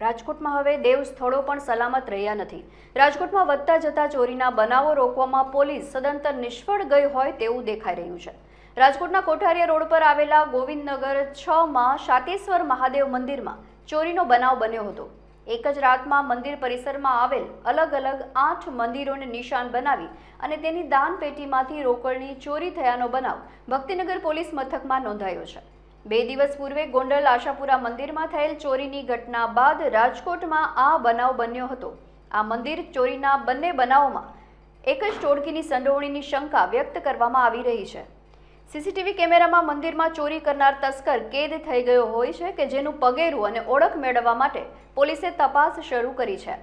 રાજકોટમાં હવે દેવ સ્થળો પણ સલામત રહ્યા નથી. રાજકોટમાં વધતા જતા ચોરીના બનાવો રોકવામાં પોલીસ સદંતર નિષ્ફળ ગઈ હોય તેવું દેખાઈ રહ્યું છે. રાજકોટના કોઠારીયા રોડ પર આવેલા ગોવિંદનગર છ માં શાતેશ્વર મહાદેવ મંદિરમાં ચોરીનો બનાવ બન્યો હતો. એક જ રાતમાં મંદિર પરિસરમાં આવેલ અલગ અલગ આઠ મંદિરોને નિશાન બનાવી અને તેની દાન પેટીમાંથી રોકડની ચોરી થયાનો બનાવ ભક્તિનગર પોલીસ મથકમાં નોંધાયો છે. બે દિવસ પૂર્વે ગોંડલ આશાપુરા મંદિરમાં થયેલ ચોરીની ઘટના બાદ રાજકોટમાં આ બનાવ બન્યો હતો. આ મંદિર ચોરીના બંને બનાવોમાં એક જ ટોળકીની સંડોવણીની શંકા વ્યક્ત કરવામાં આવી રહી છે. સીસીટીવી કેમેરામાં મંદિરમાં ચોરી કરનાર તસ્કર કેદ થઈ ગયો હોય છે કે જેનું પગેરું અને ઓળખ મેળવવા માટે પોલીસે તપાસ શરૂ કરી છે.